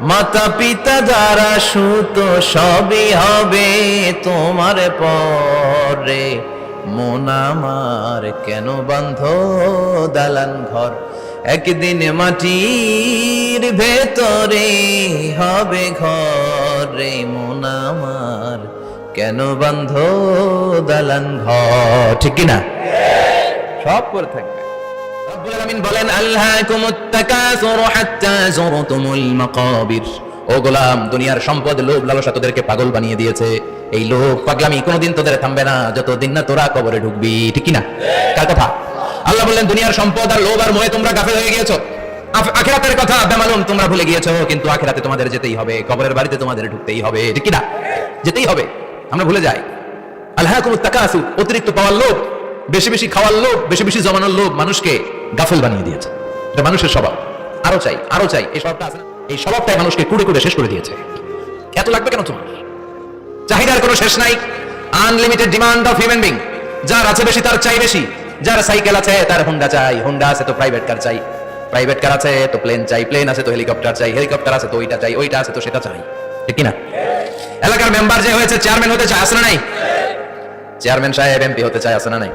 মাতা পিতা যারা সুত, সবই হবে তোমার পরে। মন আমার কেন বান্ধ দালান ঘর? একদিন মাটির ভেতরে হবে ঘরে। মন আমার কেন বান্ধ দালান ঘর? ঠিক কিনা? সব করে থাকবে। বলেন ও গোলাম, দুনিয়ার সম্পদ, লোভ, লালসা তোদেরকে পাগল বানিয়ে দিয়েছে। এই লোভ, পাগলামি কোনোদিন তোদের থামবে না, যতদিন না তোরা কবরে ঢুকবি, ঠিক না কার কথা? আল্লাহ বললেন, দুনিয়ার সম্পদ আর লোভ আর তোমরা গাফেল হয়ে গিয়েছো। আখিরাতের কথা বেমালুম, তোমরা ভুলে গিয়েছো, কিন্তু আখিরাতে তোমাদের যেতেই হবে, কবরের বাড়িতে তোমাদের ঢুকতেই হবে, ঠিক না যেতেই হবে, আমরা ভুলে যাই। আল্লাহ তাকাসু, অতিরিক্ত পাওয়ার লোভ, বেশি বেশি খাওয়ার লোভ, বেশি বেশি জমানোর লোভ মানুষকে। গাফল বানিয়ে দিয়েছে। এটা মানুষের স্বভাব। আরও চাই আরও চাই। এই স্বভাবটা আছে না? এই স্বভাবটাই মানুষকে কুড়ে কুড়ে শেষ করে দিয়েছে। এত লাগবে কেন তোমার? চাহিদার কোনো শেষ নাই। Unlimited demand of human being যার আছে বেশি, তার চাই বেশি। যার সাইকেল আছে, তার হোন্ডা চাই। হোন্ডা আছে তো প্রাইভেট কার চাই। প্রাইভেট কার আছে তো প্লেন চাই। প্লেন আছে তো হেলিকপ্টার চাই। হেলিকপ্টার আছে তো ওইটা চাই। ওইটা আছে তো সেটা চাই। ঠিক না এলাকার মেম্বার যে হয়েছে চেয়ারম্যান হতে চায় আসে না নাই? চেয়ারম্যান সাহেব এমপি হতে চায় আসে না নাই?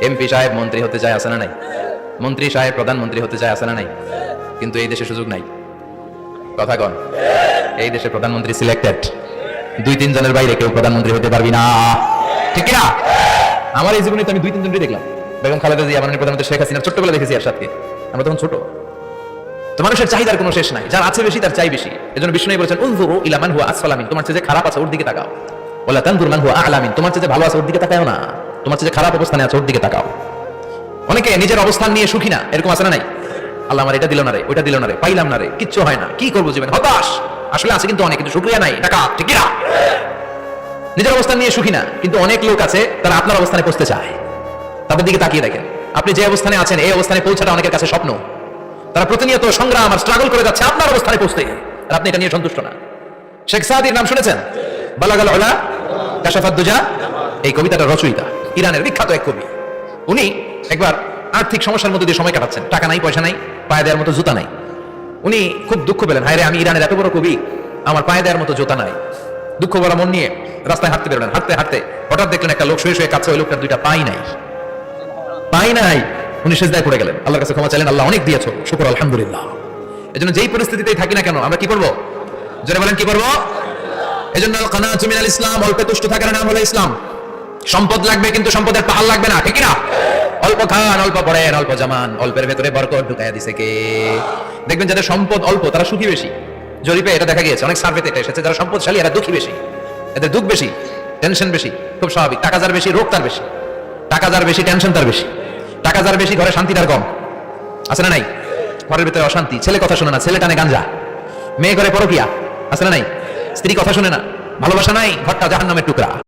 এমপি সাহেব, মন্ত্রী হতে চায় আসে না নাই? মন্ত্রী সাহেব, প্রধানমন্ত্রী হতে চায় আসে না নাই? কিন্তু এই দেশে সুযোগ নাই। কথা কন এই দেশে প্রধানমন্ত্রী সিলেক্টেড দুই তিন জনের বাইরে কেউ প্রধানমন্ত্রী হতে পারবি না। ঠিক না আমার এই জীবনে তো আমি দুই তিন তিনজনই দেখলাম। বেগম খালেদা জিয়া, মাননীয় প্রধানমন্ত্রী শেখ হাসিনা, ছোট্টবেলা দেখেছি আর সাথে আমরা তখন ছোট। তো মানুষের চাহিদার কোনো শেষ নাই। যার আছে বেশি, তার চাই বেশি। এজন্য বিষ্ণু বলেছেন, উনজুরু ইলা হুয়া আসফালামিন তোমার চেয়ে খারাপ আছে, ওর দিকে তাকাও। বলে তানজুর মান হুয়া আলামিন তোমার চেয়ে ভালো আছে, ওর দিকে তাকাও না। তোমার চেয়ে খারাপ অবস্থানে আছে, ওর দিকে তাকাও। অনেকে নিজের অবস্থান নিয়ে সুখী না, এরকম আছে না নাই? আল্লাহ আমার এটা দিল না রে, ওইটা দিল না রে, পাইলাম না রে, কিচ্ছু হয় না, কি করব জীবনে? হতাশ! আসলে আছে কিন্তু অনেক, কিন্তু শুক্রিয়া নাই টাকা ঠিক না? নিজের অবস্থান নিয়ে সুখী না, কিন্তু অনেক লোক আছে, তারা আপনার অবস্থানে পৌঁছতে চায়। তাদের দিকে তাকিয়ে দেখেন। আপনি যে অবস্থানে আছেন, এই অবস্থানে পৌঁছাটা অনেকের কাছে স্বপ্ন। তারা প্রতিনিয়ত সংগ্রাম আর স্ট্রাগল করে যাচ্ছে আপনার অবস্থানে পৌঁছতে। আর আপনি এটা নিয়ে সন্তুষ্ট না। শেখ সাদির নাম শুনেছেন? বালাগাল ওলা এই কবিতাটা রচয়িতা, ইরানের বিখ্যাত এক কবি। উনি একবার আর্থিক সমস্যার মধ্যে দিয়ে সময় কাটাচ্ছেন। টাকা নাই, পয়সা নাই, পায়ে দেওয়ার মতো জুতা নাই। উনি খুব দুঃখ পেলেন। হায় রে আমি ইরানের এত বড় কবি, আমার পায়ে দেওয়ার মতো জুতা নাই। দুঃখ ভরা মন নিয়ে রাস্তায় হাঁটতে বেরোলেন। হাঁটতে হাঁটতে হঠাৎ দেখলেন একটা লোক শুয়ে শুয়ে কাছে ওই লোকটার দুইটা পাই নাই। পাই নাই। উনি সেজদায় পড়ে গেলেন। আল্লাহর কাছে ক্ষমা চাইলেন। আল্লাহ অনেক দিয়েছ। শুকর, আলহামদুলিল্লাহ। এজন্য যেই পরিস্থিতিতেই থাকি না কেন, আমরা কি করব? জোরে বলেন, কি করব? কানাতু মিনাল ইসলাম, অল্পে তুষ্ট থাকার নাম হলো ইসলাম। সম্পদ লাগবে কিন্তু সম্পদের পাহাড় লাগবে না, ঠিক না অল্প খান, অল্প পড়েন, অল্প জামান, অল্পের ভেতরে বরকত ঢুকাইয়া দিছে কে? দেখবেন যাদের সম্পদ অল্প, তারা সুখী বেশি। জরিপে এটা দেখা গিয়েছে, অনেক সার্ভেতে এটা এসেছে, যারা সম্পদশালী, এরা দুঃখী বেশি। এদের দুঃখ বেশি টেনশন বেশি, খুব স্বাভাবিক। টাকা যার বেশি, রোগ তার বেশি। টাকা যার বেশি টেনশন তার বেশি। টাকা যার বেশি, ঘরে শান্তি তার কম। আছে না নাই? ঘরের ভিতরে অশান্তি। ছেলে কথা শুনে না, ছেলে টানে গাঞ্জা। মেয়ে ঘরে পরকিয়া। আছে না নাই? স্ত্রী কথা শুনে না। ভালোবাসা নাই, ঘরটা জাহান্নামের টুকরা।